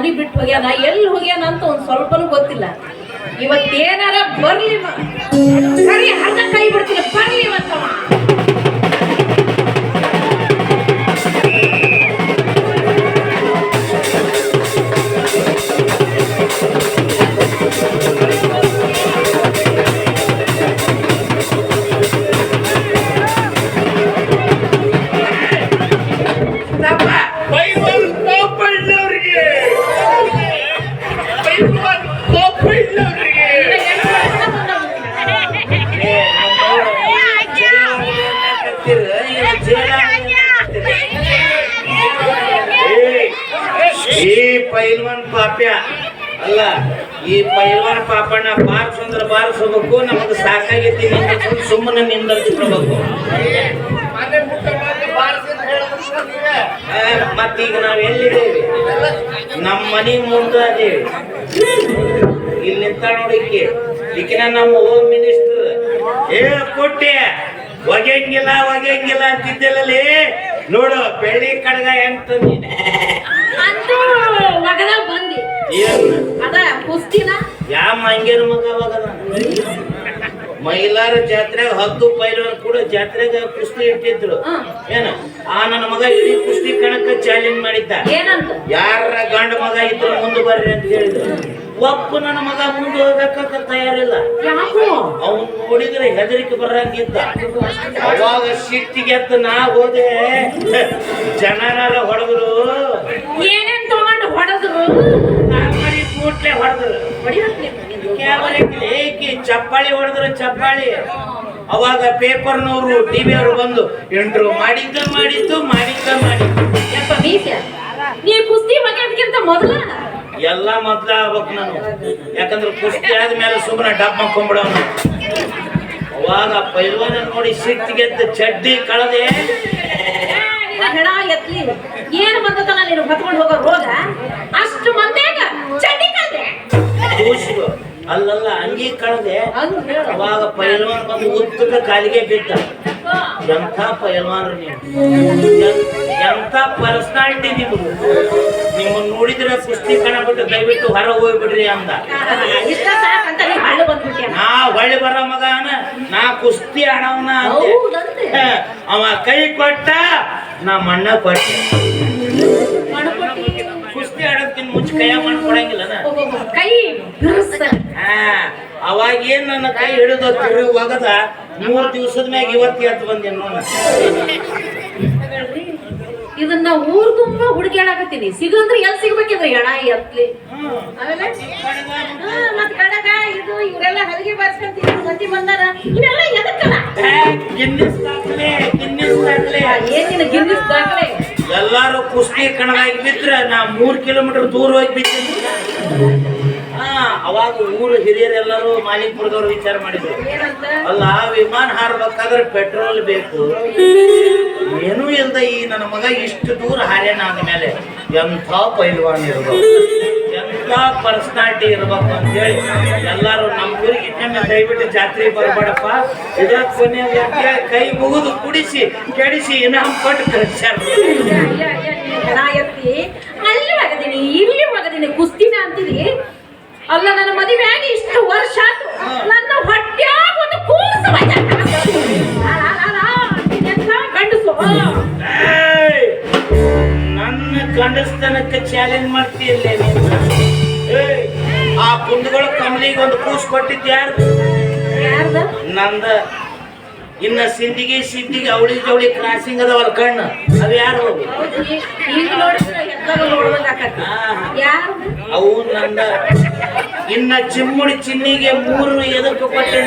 ಮನಿ ಬಿಟ್ಟು ಹೋಗ್ಯಾನ? ಎಲ್ಲಿ ಹೋಗ್ಯಾನ ಅಂತ ಒಂದು ಸ್ವಲ್ಪನೂ ಗೊತ್ತಿಲ್ಲ. ಇವತ್ತೇನಾರ ಬರ್ಲಿ ಸರಿ ಹಂಗ ಕೈ ಬಿಡ್ತೀನಿ. ಬರ್ಲಿ ಇವತ್ತವ ಪೈಲ್ವಾನ್ ಪಾಪ್ಯ. ಅಲ್ಲ, ಈ ಪೈಲ್ವಾನ್ ಪಾಪಣ್ಣ ಬಾರಿಸಂದ್ರ ಬಾರಿಸಬೇಕು ನಮಗೆ ಸಾಕಾಗೈತಿ ನಿಂದ್ರಿಸ್ಕೊಂಡು ಸುಮ್ಮನೆ ನಿಂದಿರ್ತಿರ್ಬೇಕು ಮತ್ತೀಗ ನಾವ್ ಎಲ್ಲಿದ್ದೇವೆ? ನಮ್ಮ ಮನಿ ಮುಂದೆ ಅದೇವಿ. ಇಲ್ಲಿ ನಿಂತ ನೋಡಿಕ್ಕೆ ಈಕಿನ ನಮ್ಮ ಹೋಮ್ ಮಿನಿಸ್ಟರ್ ಏ, ಕೊಟ್ಟೆ. ಒಗೆಂಗಿಲ್ಲ ಒಗೆಂಗಿಲ್ಲ ಅಂತಿದ್ದೆಲ್ಲಲ್ಲಿ. ನೋಡು ಬೆಳ್ಳಿ ಕಡಗ ಎಂತ ತಂದಿನಿ ಅಂತೂ ಮಗದಲ್ಲಿ ಬಂದಿ. ಏನ್? ಅದ ಕುಸ್ತಿನ? ಮಂಗೇನ ಮಗ ಅವಾಗ ಮೈಲಾರ ಜಾತ್ರೆಗೆ ಹತ್ತು ಪೈಲವನ್ ಕೂಡ ಜಾತ್ರೆಗೆ ಕುಸ್ತಿ ಇಟ್ಟಿದ್ರು. ಏನ? ಆ ನನ್ನ ಮಗ ಇಡೀ ಕುಸ್ತಿ ಕಣಕ್ಕ ಚಾಲೆಂಜ್ ಮಾಡಿದ್ದ. ಯಾರ ಗಂಡ ಮಗ ಇದ್ರು ಮುಂದೆ ಬರ್ರಿ ಅಂತ ಹೇಳಿದ್ರು. ಒಪ್ಪು ನನ್ನ ಮಗ ಮುಂದೆ ಹೋಗ್ಬೇಕಂತ ತಯಾರಿಲ್ಲ. ಅವನ್ ನೋಡಿದ್ರೆ ಹೆದರಿಕೆ ಬರಂಗಿದ್ದ ಅವಾಗ ಸಿಟ್ಟಿಗೆತ್ತ ನಾ ಹೋದೆ. ಜನರೆಲ್ಲ ಹೊಡೆದ್ರು. ಏನೇನ್ ತಗೊಂಡು ಹೊಡೆದ್ರು? ನಾಲ್ಕರಿ ಕೂಟ್ಲೆ ಹೊಡೆದ್ರು. ಏಕಿ ಚಪ್ಪಾಳಿ ಹೊಡೆದ್ರು ಚಪ್ಪಾಳಿ. ಅವಾಗ ಪೇಪರ್ನವರು ಟಿವಿ ಅವರು ಬಂದು ಎಂಟ್ರು ಮಾಡಿದ್ದ ಮಾಡಿದ್ದು ಮಾಡಿದ್ದ ಮಾಡಿದ್ದು. ನೀ ಕುಸ್ತಿ ಒಗೆಯೋದ್ಕಿಂತ ಮೊದಲ? ಎಲ್ಲ ಮೊದ್ಲ ಆಗ್ಬೇಕು ನಾನು. ಯಾಕಂದ್ರೆ ಕುಸ್ತಿ ಆದ್ಮೇಲೆ ಸುಮ್ಮನೆ ಡಬ್ ಮಾಡ್ಕೊಂಡ್ಬಿಡವನು ಅವಾಗ ಪೈಲ್ವಾನ ನೋಡಿ ಸಿಟ್ಟಿಗೆದ್ದು ಚಡ್ಡಿ ಕಳದೆ. ಏನು ಹೆಣ ಎತ್ಲಿ. ಏನ್ ಬಂದತಲ್ಲ ನೀನು ಹೊತ್ಕೊಂಡು ಹೋಗೋ ರೋಗ? ಅಷ್ಟು ಮಂದ್ಯಾಗ ಚಡ್ಡಿ ಕಳ್ದೆ. ಅಲ್ಲಲ್ಲ ಅಂಗಿ ಕಳದೆ. ಅವಾಗ ಪೈಲ್ವಾನ್ ಬಂದು ಉದ್ದದ ಕಾಲಿಗೆ ಬಿದ್ದ. ಎಂಥ ಪೈಲ್ವಾನ್ರು ನೀವು? ಎಂಥ ಪರ್ಸನಾಲಿಟಿ ನಿಮ್ದು ನಿಮ್ಮನ್ನ ನೋಡಿದ್ರೆ ಕುಸ್ತಿ ಕಣ ಬಿಟ್ಟು ದಯವಿಟ್ಟು ಹೊರ ಹೋಗ್ಬಿಡ್ರಿ ಅಂದ. ನೀ ಹಳ್ಳು ಬರ ಮಗನ ನಾ ಕುಸ್ತಿ ಆಡವನ ಅವ ಕೈ ಕೊಟ್ಟ ನಾ ಮಣ್ಣ ಕೊಟ್ಟೆ. ಕುಸ್ತಿ ಆಡೋದಕ್ಕಿಂತ ಮುಂಚೆ ಕೈಯ ಮಾಡ್ಕೊಡಂಗಿಲ್ಲನ ಒಬ್ಬೊಬ್ಬ ಕೈ ಬಿರುಸ. ಹಾ ಅವಾಗ ಏನ್ ನನ್ನ ಕೈ ಹಿಡಿದು ತಿರು ಒಗದ ಮೂರ್ ದಿವಸದ ಮ್ಯಾಗ ಇವತ್ತು ಎದ್ದು ಬಂದೆ ನೋಡ ಇದನ್ನ ಊರ್ ತುಂಬಾ ಹುಡುಕ್ಯಾಡಕತ್ತೀನಿ ಸಿಗಂದ್ರೆ ಸಿಗು ಸಿಗ್ಬೇಕಿದ್ರೆ ಎಣ ಎತ್ಲಿ ಆಮೇಲೆ ಹಾ, ಮತ್ತ್ ಕಡಗ ಇದು ಇವರೆಲ್ಲ ಹಲಗೆ ಬಾರ್ಸ್ಕೊಂತ ಮಂದಿ ಬಂದಾರ. ಇವೆಲ್ಲ ಎದಕ್ಕಲ್ಲ ಗಿನ್ನಿಸ್ ದಾಖಲೆ ಗಿನ್ನಿಸ್ ದಾಖಲೆ. ಗಿನ್ನಿಸ್ ದಾಖಲೆ? ಎಲ್ಲಾರು ಕುಸ್ತಿ ಕಣದಾಗಿ ಬಿದ್ರೆ ನಾ ಮೂರ್ ಕಿಲೋಮೀಟರ್ ದೂರ ಹೋಗಿ ಬಿದ್ದೆ ಹಾ ಅವಾಗ ಊರು ಹಿರಿಯರೆಲ್ಲರೂ ಮಾಲಿಕ್ಪುರದವ್ರು ವಿಚಾರ ಮಾಡಿದ್ರು. ಅಲ್ಲ, ವಿಮಾನ ಹಾರಬೇಕಾದ್ರೆ ಪೆಟ್ರೋಲ್ ಬೇಕು. ಏನೂ ಇಲ್ಲದ ಈ ನನ್ನ ಮಗ ಇಷ್ಟು ದೂರ ಹಾರ್ಯಾನ ಆದ್ಮೇಲೆ ಎಂಥ ಪೈಲ್ವಾನ್ ಇರ್ಬೇಕು. ಎಂಥ ಪರ್ಸನಾಲಿಟಿ ಇರ್ಬೇಕು ಅಂತೇಳಿ ಎಲ್ಲರೂ ನಮ್ಮ ಊರಿಗೆ ಇನ್ನೊಮ್ಮೆ ದಯವಿಟ್ಟು ಜಾತ್ರೆ ಬರಬೇಡಪ್ಪ. ಇದ್ರ ಕೊನೆ ಕೈ ಮುಗಿದು ಕುಡಿಸಿ, ಕೆಡಿಸಿ ಇನಾಮ್ ಕೊಟ್ಟು ಕಳಿಸ್ಯಾರ. ಅಲ್ಲಿ ಮಗದಿನಿ ಇಲ್ಲಿ ಮಗದಿನಿ ಕುಸ್ತಿನ ಅಂತೀರಿ ಅಲ್ಲ ನನ್ನ ಮದುವೆ ಆಗಿ ಇಷ್ಟು ವರ್ಷ ಆಯ್ತು. ನನ್ನ ಹೊಟ್ಟೆ ಒಂದು ಕೂಸು ಗಂಡಸು! ನನ್ನ ಗಂಡಸ್ತನಕ್ಕೆ ಚಾಲೆಂಜ್ ಮಾಡ್ತೀಯಲ್ಲೇ! ಆ ಪುಂಡಗಳ ಕಮಲಿಗೆ ಒಂದು ಕೂಸು ಕೊಟ್ಟಿದ್ದು ಯಾರು? ನಂದ. ಇನ್ನ ಸಿದ್ದಿಗೆ ಸಿದ್ದಿಗೆ ಅವಳಿ ಜವಳಿ ಕ್ರಾಸಿಂಗ್ ಅದಾವಲ್ಲ ಕಣ್ಣು. ಅವು ಯಾರು? ಅವು ನಂದ ಇನ್ನ ಚಿಮ್ಮುಡಿ ಚಿನ್ನಿಗೆ ಮೂರು ಎದಕ್ಕೆ ಕೊಟ್ಟೆ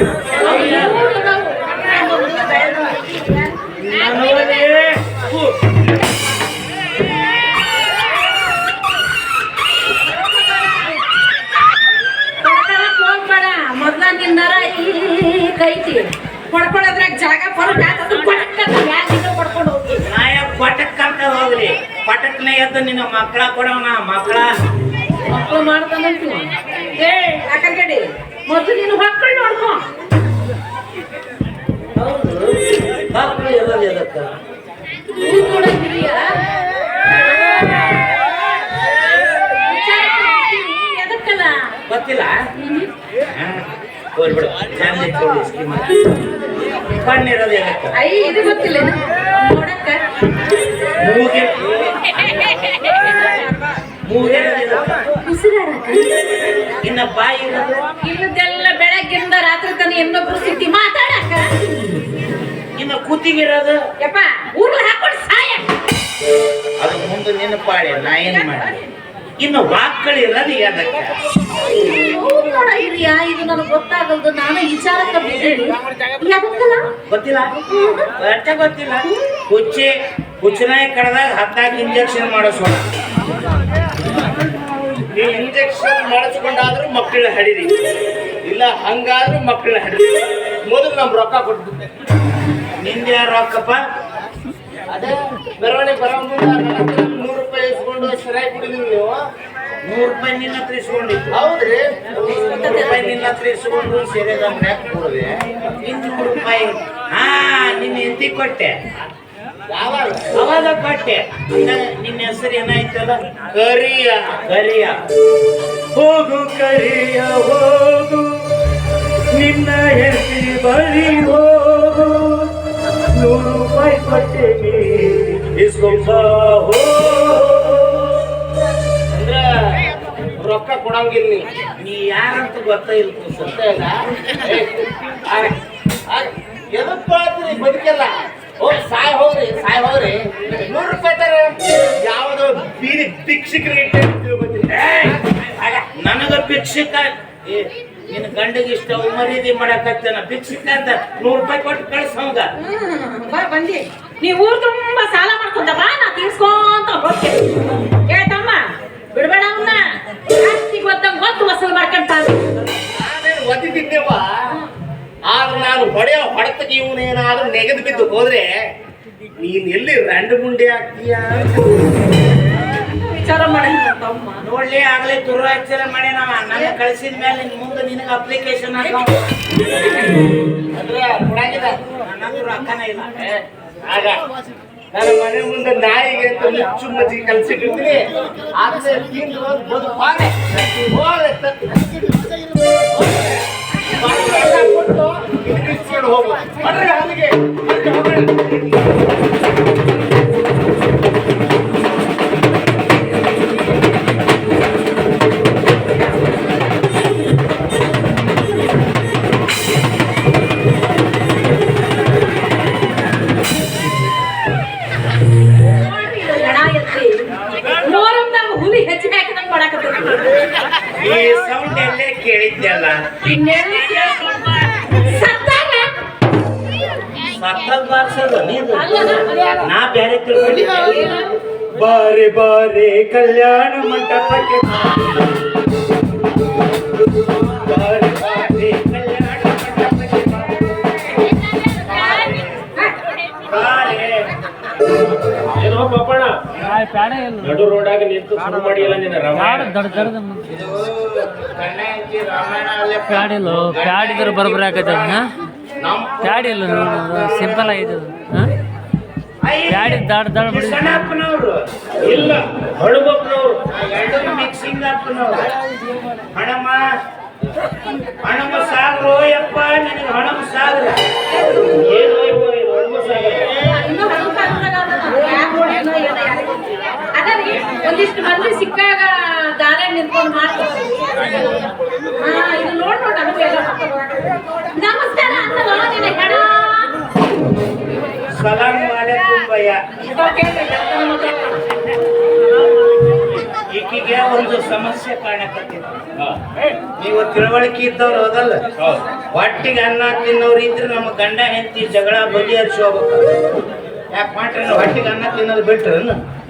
ಮೊದ್ಲ ನಿನ್ನರ ಈ ಕೈತಿ. ಕೊಡ್ಕೊಳ್ಳೋದ್ರಾಗ ಜಾಗ ಫರಕ್ ಆಗ್ತದ ಪಡ್ಕೊಂಡು ಹೋಗಿ? ನಾ ಯಾಕೆ ಕೊಟ್ಟಕ್ಕಂತ ಹೋಗ್ಲಿ. ಪಟಕ್ನೆ ಎದ್ದು ನಿನ್ನ ಮಕ್ಕಳ ಕೊಡೋಣ ಮಕ್ಕಳ ಮಕ್ಕಳು ಮಾಡ್ತಾನಂತೀವ? ಏ ಅಕ್ಕಗಡಿ ಮೊದಲು ನೀನು ಮಕ್ಕಳು ನೋಡ್ಕೊ. ಹೌದು ಮಕ್ಕಳು ಇರೋದು ಎದಕ್ಕ ಗೊತ್ತಿಲ್ಲ ಹೋಗ್ಬಿಡು ಸ್ಕೀಮ್ ಕಣ್ಣಿರೋದು ಎದಕ್ಕ? ಐ ಇದು ಗೊತ್ತಿಲ್ಲ? ನೋಡಕ್ಕ. ಮೂಗೆ. ಇನ್ನ ಬಾಯಿ ಇರೋದು ಇಲ್ಲದೆಲ್ಲ ಬೆಳಗ್ಗಿಂದ ರಾತ್ರಿ ತನ ಇನ್ನೊಬ್ರು ಸಿಕ್ಕಿ ಮಾತಾಡಕ ಇನ್ನ ಕೂತಿಗಿರೋದು. ಯಪ್ಪ ಊರ್ಲ ಹಾಕೊಂಡು ಸಾಯ ಅದು ಮುಂದೆ ನಿನ್ನ ಪಾಳೆ ನಾ ಏನ್ ಮಾಡಿ ಇನ್ನು ವಾಕ್ಗಳಿರೋದು ಎದಕ್ಕ ನೋಡ ಹಿರಿಯ ಇದು ನನಗೆ ಗೊತ್ತಾಗಲ್ದು ನಾನು ವಿಚಾರಕ್ಕೆ ಬಿದ್ದೀನಿ ಎದಕ್ಕಲ್ಲ ಗೊತ್ತಿಲ್ಲ? ಅರ್ಥ ಗೊತ್ತಿಲ್ಲ. ಹುಚ್ಚಿ ಹುಚ್ಚನಾಯಿ ಕಡ್ದಾಗ ಹತ್ತಾಗಿ ಇಂಜೆಕ್ಷನ್ ಮಾಡಿಸೋಣ ಇಂಜೆಕ್ಷನ್ ಮಾಡಿಸ್ಕೊಂಡಾದ್ರೂ ಮಕ್ಕಳನ್ನ ಹಡಿರಿ. ಇಲ್ಲ ಹಂಗಾದ್ರೂ ಮಕ್ಕಳನ್ನ ಹಡೀರಿ. ಮೊದಲು ನಮ್ ರೊಕ್ಕ ಕೊಟ್ಬಿಟ್ಟೆ ನಿಂದ ರೊಕ್ಕಪ್ಪ? ಅದೇ ಬರವಣಿಗೆ ಬರೋ ನೂರು ರೂಪಾಯಿ ಇಸ್ಕೊಂಡು ಸರಿಯಾಗಿ ಕುಡಿದಿರಿ ನೀವು. ನೂರು ರೂಪಾಯಿ ನಿನ್ನ ಹತ್ರ ಇಸ್ಕೊಂಡಿತ್ತು ಹೌದ್ರಿ? ನೂರು ರೂಪಾಯಿ ನಿನ್ನ ಹತ್ರ ಇಸ್ಕೊಂಡು ಸೇರಿದ ಕೊಡದೆ ಇನ್ನೂರು ರೂಪಾಯಿ. ಹಾ ನಿನ್ನ ಎಂತಿ ಕೊಟ್ಟೆ. ಅವಾಗ ಕೊಟ್ಟೆ ನಿನ್ನ ಹೆಸರು ಏನಾಯ್ತಲ್ಲ? ಕರಿಯ. ಕರಿಯ. ಹೋಗು ಕರಿಯ ಹೋಗು. ನಿನ್ನ ಹೆಸರಿ ಬಳಿ ಹೋಗು. ನೂರು ರೂಪಾಯಿ ಪಟ್ಟೆ ಇಸ್ಕೊಂಬ ಅಂದ್ರ ರೊಕ್ಕ ಕೊಡಂಗಿಲ್ಲ ನೀ ಯಾರಂತ ಗೊತ್ತಾ ಇಲ್ಲ ಸತ್ತ ಎದಕ್ ಬಾಳ್ತೀರಿ ಬದುಕೆಲ್ಲ. ಹೋಗಿ ಸಾಯ್ ಹೋಗ್ರಿ ಸಾಯ್ ಹೋಗ್ರಿ. ನೂರು ರೂಪಾಯಿ ತರ ಯಾವ್ದೋ? ಬೀದಿ ಭಿಕ್ಷಕರಿಗೆ! ನನಗ ಭಿಕ್ಷಕ ಏ, ನಿನ್ನ ಗಂಡಗೆ ಇಷ್ಟ ಮರೀದಿ ಮಾಡಕತ್ತೇನ? ಭಿಕ್ಷಕ ಅಂತ ನೂರು ರೂಪಾಯಿ ಕೊಟ್ಟು ಕಳ್ಸವಂಗ ಹ್ಮ್, ಬಾ ಬಂದಿ. ನೀ ಊರು ತುಂಬಾ ಸಾಲ ಮಾಡ್ಕೊಂತ ಬಾ ನಾ ತೀರ್ಸ್ಕೊಂತ ಹೋಗ್ತೀನಿ. ಏ ತಮ್ಮ ಬಿಡ್ಬೇಡ ಅವನ್ನ ಜಾಸ್ತಿಗೆ ಒದ್ದಂಗ್ ಒತ್ತು ವಸೂಲ್ ಮಾಡ್ಕೊಂತ ಒದ್ದಿದ್ದೇವಾ? ಆದ್ರೆ ನಾನು ಹೊಡೆಯೋ ಹೊಡೆತಕ್ಕೆ ಇವನೇನಾದ್ರೂ ನೆಗೆದು ಬಿದ್ದು ಹೋದ್ರೆ ನೀನ್ ಎಲ್ಲಿ ರಂಡು ಗುಂಡೆ ಆಗ್ತೀಯ ವಿಚಾರ ಮಾಡಿ ತಮ್ಮ. ನೋಡ್ಲಿ ಆಗ್ಲೇ ದುರ್ವಾಚಾರ ಮಾಡಿ ನಾವ ನನ್ನ ಕಳಿಸಿದ ಮೇಲೆ ನಿನ್ ಮುಂದೆ ನಿನಗ ಅಪ್ಲಿಕೇಶನ್ ಹಾಕೋ. ಅಂದ್ರೆ ಕೊಡಂಗಿಲ್ಲ ನನ್ನ ರೊಕ್ಕನ ಇಲ್ಲ. ಆಗ ನನ್ನ ಮನೆ ಮುಂದೆ ನಾಯಿಗೆ ಅಂತ ಮುಚ್ಚು ಮಜ್ಜಿ ಕಲ್ಸಿಟ್ಟಿರ್ತೀನಿ. ಆದ್ರೆ ತಿಂದು ಹೋದ್ ಕೊಟ್ಟು ಇದಕ್ಕೆ ನಾ ಬೇರೆ ತಿಳ್ಕೊಂಡಿದ್ದೆ. ಬಾರೆ ಬಾರೆ ಕಲ್ಯಾಣ ಮಂಟಪಕ್ಕೆ ಬಾರೆ ಬಾರೆ ಕಲ್ಯಾಣ ಮಂಟಪಕ್ಕೆ ಬಾರೆ. ಏನೋ ಪಾಪಣ್ಣ? ನಡು ರೋಡಾಗ ನಿಂತು ಶುರು ಮಾಡಿಲ್ಲ ನಿನ್ನ ರಾಮಾಯಣ ಪ್ಯಾಡಿಲ್ಲ ಪ್ಯಾಡ್ ಬರಬರ ಆಗತ್ತೆ ಅದನ್ನ. ನಮ್ಮ ಪ್ಯಾಡ್ ಸಿಂಪಲ್ ಆಗಿದೆ ಅದು. ಹಾಂ? ಪ್ಯಾಡಿ ದಾಡ್ ದಾಡ್ ಬಿಡಿ ಕೃಷ್ಣಪ್ಪನವರು ಇಲ್ಲ ಎರಡು ಮಿಕ್ಸಿಂಗ್ ಅಪ್ಪನವರು ಹಣಮ್ಮ ಸಾಗ್ರು. ಯಪ್ಪ ನಿನಗೆ ಸಾಗ್ರ. ಏನು ಹಣಮ ಸಾಗರ ಏನೋ ರೀ, ಒಂದಿಷ್ಟು ಮಂದಿ ಸಿಕ್ಕಾಗ ದಾರೆ ನಿಂತ್ಕೊಂಡು ಮಾಡ್ತಾರೆ. ಹಾ ಇದು ನೋಡ್ ನೋಡ್ ನಮಸ್ಕಾರ ಅಂತ ನಿನ್ನ ಹೆಣ. ಸಲಾಮ್ ಈಕಿಗೆ ಒಂದು ಸಮಸ್ಯೆ ಕಾಣಕತ್ತಿದೆ ನೀವು ತಿಳುವಳಿಕೆ ಇದ್ದವ್ರು ಹೋದಲ್ಲ? ಹೊಟ್ಟಿಗೆ ಅನ್ನ ತಿನ್ನೋರು ಇದ್ರೆ ನಮ್ಮ ಗಂಡ ಹೆಂಡತಿ ಜಗಳ ಬಗೆಹರಿಸಿ ಹೋಗ್ಬೇಕು. ಯಾಕೆ ಮಾಡ್ರಿ ಹೊಟ್ಟಿಗೆ ಅನ್ನ ತಿನ್ನೋದು ಬಿಟ್ರೆ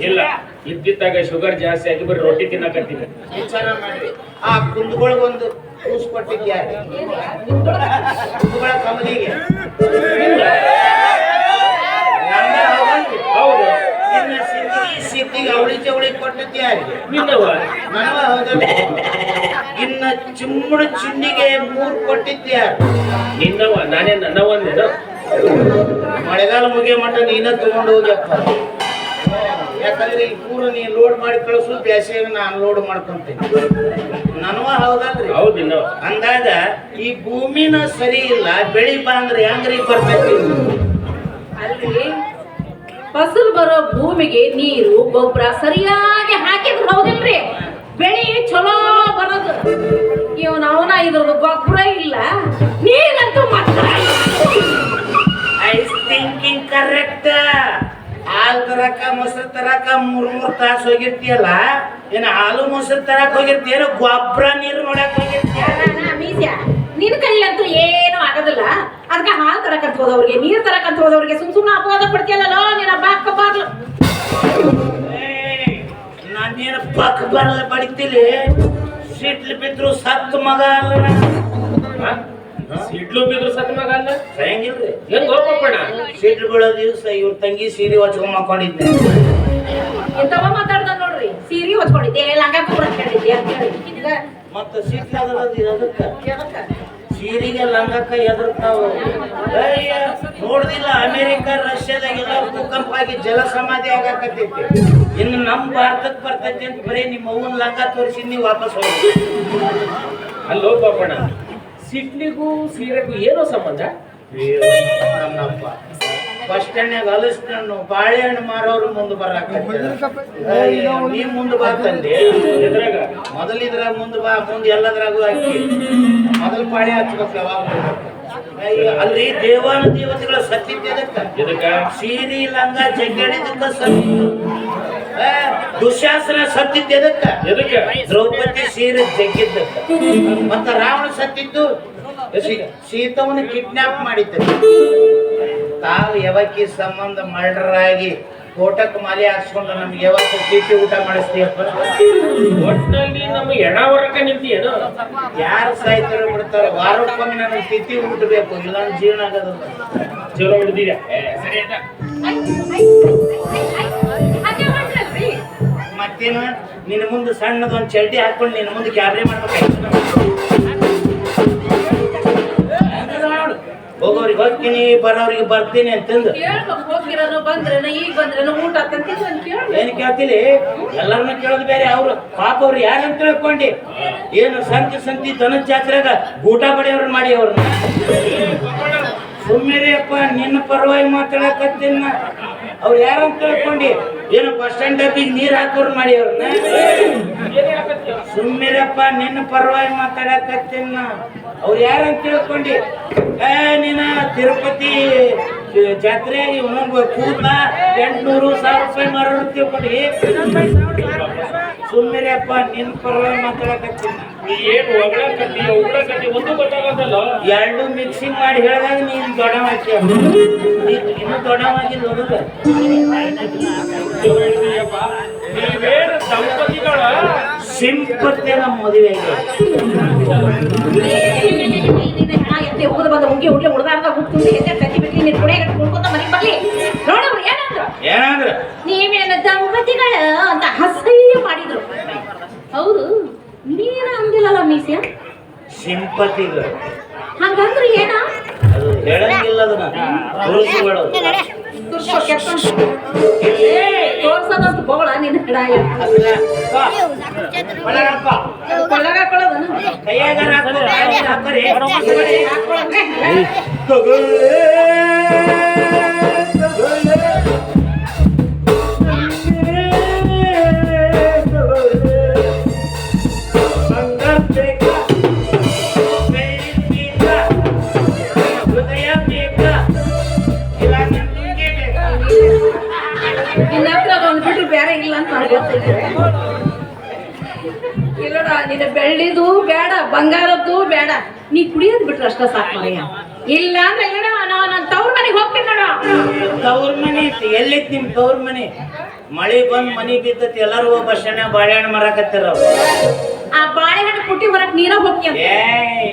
ಇಲ್ಲ. ಇದ್ದಿದ್ದಾಗ ಶುಗರ್ ಜಾಸ್ತಿ ಆಗಿ ಬರೀ ರೊಟ್ಟಿ ತಿನ್ನಕತ್ತಿದೆ ವಿಚಾರ ಮಾಡ್ರಿ ಆ ಕುಂದಗಳಿಗೊಂದು ಕೂಸ್ ಕೊಟ್ಟಿದ್ದ ಯಾರು ಕುಂದಗಳ ಕಮಲಿಗೆ ನಂದ ಹೌದಲ್ರಿ? ಹೌದು ನಿನ್ನ ಸಿದ್ಧಿ ಸಿದ್ಧಿ ಈಗ ಅವಳಿ ಜವಳಿ ಕೊಟ್ಟದ್ದು ಯಾರಿಗೆ? ನಿನ್ನವ ನನವ ಹೌದಲ್ಲ? ಇನ್ನ ಚುಮ್ಮಡ ಚುಂಡಿಗೆ ಮೂರು ಕೊಟ್ಟಿದ್ದು ಯಾರು? ನಿನ್ನವ ನಾನೇ ನನ್ನವ ನೀನು ಮಳೆಗಾಲ ಮುಗಿಯ ಮಟ್ಟ ನೀನ ತಗೊಂಡು ಹೋಗ್ಯಪ್ಪ. ಯಾಕಂದ್ರೆ ಈ ಮೂರು ನೀ ಲೋಡ್ ಮಾಡಿ ಕಳಿಸು ಬ್ಯಾಸಿಗೆ ನಾನು ಲೋಡ್ ಮಾಡ್ಕೊಂತೀನಿ. ನನವ ಹೌದಲ್ರಿ? ಹೌದು ನಿನ್ನವ ಅಂದಾಗ ಈ ಭೂಮಿನ ಸರಿ ಇಲ್ಲ ಬೆಳಿ ಬಾ ಅಂದ್ರೆ ಹೆಂಗ್ರಿ ಬರ್ತೈತಿ ಅಲ್ರಿ ಫಸಲ್ ಬರೋ ಭೂಮಿಗೆ ನೀರು ಗೊಬ್ಬರ ಸರಿಯಾಗಿ ಹಾಕಿದ್ರು ಹೌದಿಲ್ರಿ? ಬೆಳಿ ಚಲೋ ಬರೋದು. ಇವನ್ ಅವನ ಇದ್ರದ್ದು ಗೊಬ್ಬರ ಇಲ್ಲ. ನೀರಂತೂ ಮಾತ್ರ ಐ ಥಿಂಕಿಂಗ್ ಕರೆಕ್ಟ್ ಹಾಲು ತರಕ ಮೊಸರು ತರಕ ಮೂರ್ ಮೂರ್ ತಾಸು ಹೋಗಿರ್ತೀಯಲ್ಲ? ಏನ ಹಾಲು ಮೊಸರು ತರಕ ಹೋಗಿರ್ತೀಯ ಗೊಬ್ಬರ ನೀರು ನೋಡಕ್ ಹೋಗಿರ್ತೀಯ? ಮೀಸ್ಯ ನಿನ್ ಕೈಲಂತೂ ಏನು ಆಗೋದಿಲ್ಲ. ಅದಕ್ಕೆ ಹಾಲು ತರಕಂತ ಹೋದವ್ರಿಗೆ ನೀರು ತರಕಂತ ಹೋದವ್ರಿಗೆ ಸುಮ್ ಸುಮ್ಮನೆ ಅಪವಾದ ಪಡ್ತೀಯಲ್ಲ ನಿನ್ನ ಬಾಕ್ಕ ಬಾರ್ಲು ಏಯ್, ನಾನೇನು ಪಕ್ಕ ಬರಲ್ಲ ಬಡಿತಿಲಿ ಸಿಡ್ಲು ಬಿದ್ರು ಸತ್ತು ಮಗ ಅಲ್ಲ. ನಾನು. ಸಿಡ್ಲು ಬಿದ್ರು ಸತ್ ಮಗ ಅಲ್ಲ? ಹೆಂಗಿಲ್ರಿ? ಹೆಂಗ್ ಹೋಗ್ಪಣ ಸಿಡ್ಲು ಬೀಳೋ ದಿವಸ ಇವ್ರ ತಂಗಿ ಸೀರೆ ಹೊಚ್ಕೊಂಡ್ ಮಕ್ಕೊಂಡಿದ್ದೆ ಎಂತವ ಮಾತಾಡ್ದ ನೋಡ್ರಿ? ಸೀರೆ ಹೊಚ್ಕೊಂಡಿದ್ದೆ ಲಂಗ ಕೂಡ ಕೇಳಿದ್ದೆ ಅಂತ ಹೇಳಿ. ಮತ್ತೆ ಅದರದ್ದು ಅದಕ್ಕೆ? ಸೀರೆಗೆ ಲಂಗಕ್ಕ ಎದುರ್ತಾವ? ನೋಡ್ದಿಲ್ಲ ಅಮೆರಿಕ ರಷ್ಯಾದಾಗೆಲ್ಲ ಭೂಕಂಪ ಆಗಿ ಜಲ ಸಮಾಧಿ ಆಗಾಕತ್ತೈತಿ. ಇನ್ನು ನಮ್ಮ ಭಾರತಕ್ಕೆ ಬರ್ತೈತಿ ಅಂತ ಬರೀ ನಿಮ್ಮ ಅವ್ವನ ಲಂಗ ತೋರಿಸಿ ನೀವು ವಾಪಸ್ ಹೋಗಿ ಅಲ್ಲೋ ಪಾಪಣ ಸಿಡ್ಲಿಗೂ ಸೀರೆಗೂ ಏನೋ ಸಂಬಂಧ? ನನ್ನಪ್ಪ ಬಸ್ ಸ್ಟ್ಯಾಂಡ್ನಾಗ ಹಲಸಿನಣ್ಣು ಬಾಳೆಹಣ್ಣು ಮಾರೋರು ಮುಂದೆ ಬರಾಕ ನೀ ಮುಂದೆ ಬಾ ತಂದೆ. ಮೊದಲ ಇದ್ರಾಗ ಮುಂದೆ ಬಾ ಮುಂದೆ ಎಲ್ಲದ್ರಾಗೂ ಹಾಕಿ. ಮೊದಲು ಪಾಳೆ ಹಚ್ಬೇಕು ಯಾವಾಗ ಅಲ್ಲಿ ದೇವಾನ ದೇವತೆಗಳ ಸತ್ತಿದ್ದೆ ಅದಕ್ಕ. ಸೀರಿ ಲಂಗ ಜಗ್ಗಡಿದಕ್ಕ ಸತ್ತಿದ್ದು ದುಶಾಸನ ದುಶ್ಯಾಸನ ಸತ್ತಿದ್ದೆ ಅದಕ್ಕ. ಎದಕ್ಕ? ದ್ರೌಪದಿ ಸೀರೆ ಜಗ್ಗಿದ್ದಕ್ಕ. ಮತ್ತ ರಾವಣ ಸತ್ತಿದ್ದು ಸೀತವನ್ನ ಕಿಡ್ನಾಪ್ ಮಾಡಿದ್ದ. ತಾವು ಯಾವಕ್ಕಿ ಸಂಬಂಧ ಮರ್ಡರ್ ಆಗಿ ಕೋಟಕ್ ಮಾಲೆ ಹಾಕ್ಸ್ಕೊಂಡು ನಮ್ಗೆ ಯಾವತ್ತು ಟಿಟಿ ಊಟ ಮಾಡಿಸ್ತೀಯಪ್ಪ ಒಟ್ನಲ್ಲಿ ನಮ್ಮ ಎಣ ಹೊರಕ ನಿಂತಿಯೇನು ಯಾರು ಸಾಯ್ತಾರೋ ಬಿಡ್ತಾರೋ? ವಾರಕ್ಕೊಮ್ಮೆ ನನಗೆ ತಿಥಿ ಊಟಬೇಕು ಇಲ್ಲ ನನ್ನ ಜೀವನ ಆಗದ ಹಾಗೆ ಮಾಡ್ರಲ್ರಿ ಮತ್ತೇನು? ನಿನ್ನ ಮುಂದೆ ಸಣ್ಣದೊಂದು ಚಡ್ಡಿ ಹಾಕೊಂಡು ನಿನ್ನ ಮುಂದೆ ಕ್ಯಾಬ್ರೆ ಮಾಡ್ಬೇಕಾಯ್ತು ಹೋಗೋರಿಗೆ ಹೋಗ್ತೀನಿ ಬರೋರಿಗೆ ಬರ್ತೀನಿ ಅಂತಂದು. ಕೇಳ್ಬೇಕು ಹೋಗಿರೋನು ಬಂದ್ರೇನು ಈಗ ಬಂದ್ರೇನು ಊಟ ತಂತಿದ್ದು ಅಂತ ಕೇಳಿ ಏನ್ ಕೇಳ್ತಿಲಿ? ಎಲ್ಲರನ್ನ ಕೇಳೋದು ಬೇರೆ ಅವರು ಪಾಪ ಅವ್ರು ಯಾರಂತ ತಿಳ್ಕೊಂಡು. ಏನು ಸಂತಿ ಸಂತಿ ದನದ ಜಾತ್ರೆಗ ಊಟ ಬಡಿಯವ್ರನ್ನ ಮಾಡಿ ಅವ್ರನ್ನ. ಸುಮ್ಮನೆ ಅಪ್ಪ ನಿನ್ನ ಪರವಾಗಿ ಮಾತಾಡಕತ್ತಿನ ಅವ್ರು ಯಾರಂತ ತಿಳ್ಕೊಂಡಿ? ಏನು ಬಸ್ ಸ್ಟ್ಯಾಂಡ್ ಡಬ್ಬಿಗೆ ನೀರ್ ಹಾಕೋರ್ ಮಾಡಿ ಅವ್ರನ್ನ ಸುಮ್ಮಿರಪ್ಪ ನಿನ್ನ ಪರವಾಗಿ ಮಾತಾಡಕತ್ತೀನ ಅವ್ರು ಯಾರಂತ ತಿಳ್ಕೊಂಡಿ? ಏ, ನೀನ ತಿರುಪತಿ ಜಾತ್ರೆ ಒಂದೊಂದು ಕೂತ ಎಂಟ್ನೂರು ಸಾವಿರ ರೂಪಾಯಿ ಮಾರೋರು ತಿಳ್ಕೊಂಡಿ. ಸುಮ್ಮಿರಪ್ಪ ನಿನ್ನ ಪರವಾಗಿ ಮಾತಾಡಕತ್ತೀನ ಏನ್ ಉಗಳಕತ್ತಿ ಒಂದು ಗೊತ್ತಾಗತ್ತಲ್ಲ ಎರಡು ಮಿಕ್ಸಿಂಗ್ ಮಾಡಿ ಹೇಳಿದಾಗ ನೀನು ದೊಡ್ಡವಾಗ್ತೀಯ ಇನ್ನು ದೊಡ್ಡವಾಗಿ ನೋಡುದ ನೀವೇನು ದಂಪತಿಗಳ ಸಿಂಪತ್ತೆ ನಮ್ಮ ಮದುವೆಗೆ ಹೋಗಿ ಹುಡ್ಲಿ ಹುಟ್ಕೊಂಡು ಮೀಸ್ಯ ಸಿಂಪತಿಗಳು ಹಂಗಂದ್ರೆ ಏನ? ಅದು ಹೇಳಂಗಿಲ್ಲ ಅದನ್ನ. ತೋರಿಸ್ಕೊಳ್ಳೋದು ತೋರ್ಸೋದಂತ ಬೋಳ ನಿನ್ನ ಹಾಕೋರಿ. ನಿನ್ನ ಹತ್ರ ಅದೊಂದು ಬಿಟ್ಟು ಬೇರೆ ಇಲ್ಲ ಅಂತ ನನಗೆ ಗೊತ್ತೈತೆ ಇಲ್ಲೋಡ ನಿನ್ನ ಬೆಳ್ಳಿದು ಬೇಡ ಬಂಗಾರದ್ದು ಬೇಡ. ನೀ ಕುಡಿಯೋದು ಬಿಟ್ರೆ ಅಷ್ಟ ಸಾಕು ಮನೆಯ. ಇಲ್ಲ ಅಂದ್ರೆ ಇಲ್ಲ ನಾನು ನನ್ನ ತವ್ರ ಮನೆಗೆ ಹೋಗ್ತೀನಿ ನೋಡ. ತವ್ರ ಮನೆ ಐತಿ ಎಲ್ಲಿತ್ ನಿಮ್ ತವ್ರ ಮನೆ? ಮಳೆ ಬಂದ್ ಮನಿ ಬಿದ್ದತಿ ಎಲ್ಲಾರು ಒಬ್ಬ ಸ್ಟ್ಯಾಂಡ್ ಬಾಳೆಹಣ್ಣು ಮರಾಕತ್ತಿರ. ಆ ಬಾಳೆಹಣ್ಣು ಕುಟ್ಟಿ ಹೊರಕ್ ನೀನ ಹೋಗ್ತೀನಿ ಏಯ್